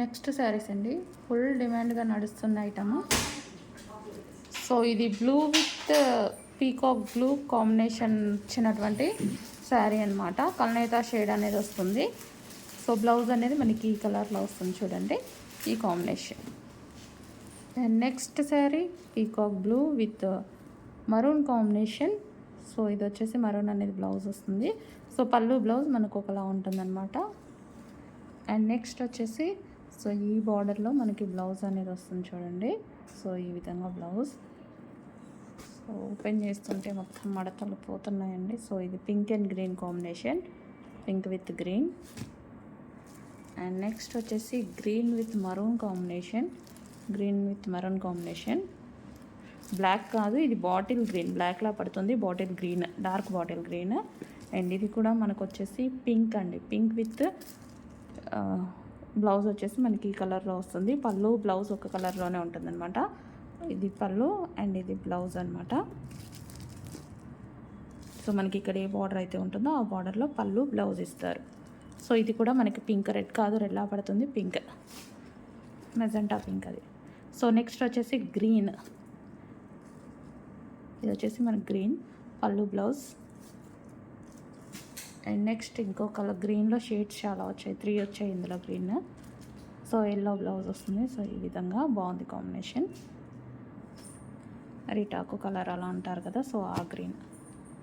Next saris అండి. Full డిమాండ్గా నడుస్తున్న ఐటమ్. సో ఇది blue with peacock blue combination ఇచ్చినటువంటి శారీ అనమాట కల్నేత షేడ్ అనేది వస్తుంది. సో బ్లౌజ్ అనేది మనకి ఈ కలర్లో వస్తుంది చూడండి. ఈ combination. And next sari peacock blue with maroon combination. So ఇది వచ్చేసి మరూన్ అనేది బ్లౌజ్ వస్తుంది. సో పళ్ళు బ్లౌజ్ మనకు ఒకలా ఉంటుందన్నమాట. అండ్ నెక్స్ట్ వచ్చేసి సో ఈ బార్డర్లో మనకి బ్లౌజ్ అనేది వస్తుంది చూడండి. సో ఈ విధంగా బ్లౌజ్. సో ఓపెన్ చేస్తుంటే మొత్తం మడతలు పోతున్నాయండి. సో ఇది pink and green combination. Pink with green. And next వచ్చేసి green with maroon combination. Green with maroon combination. Black కాదు ఇది బాటిల్ గ్రీన్. బ్లాక్లా పడుతుంది bottle green. Dark bottle green. And ఇది కూడా మనకు వచ్చేసి పింక్ అండి. పింక్ విత్ బ్లౌజ్ వచ్చేసి మనకి ఈ కలర్లో వస్తుంది. పళ్ళు బ్లౌజ్ ఒక కలర్లోనే ఉంటుందన్నమాట. ఇది పళ్ళు అండ్ ఇది బ్లౌజ్ అనమాట సో మనకి ఇక్కడ ఏ బార్డర్ అయితే ఉంటుందో ఆ బార్డర్లో పళ్ళు బ్లౌజ్ ఇస్తారు. సో ఇది కూడా మనకి పింక్ రెడ్ కాదు. రెడ్లా పడుతుంది. పింక్. మెజెంటా పింక్ అది. సో నెక్స్ట్ వచ్చేసి గ్రీన్. ఇది వచ్చేసి మనకి గ్రీన్. పళ్ళు బ్లౌజ్. అండ్ నెక్స్ట్ ఇంకో కలర్ గ్రీన్లో షేడ్స్ చాలా వచ్చాయి. త్రీ వచ్చాయి ఇందులో గ్రీన్ సో ఎల్లో బ్లౌజ్ వస్తుంది. సో ఈ విధంగా బాగుంది కాంబినేషన్ రిటాకు కలర్ అలా అంటారు కదా సో ఆ గ్రీన్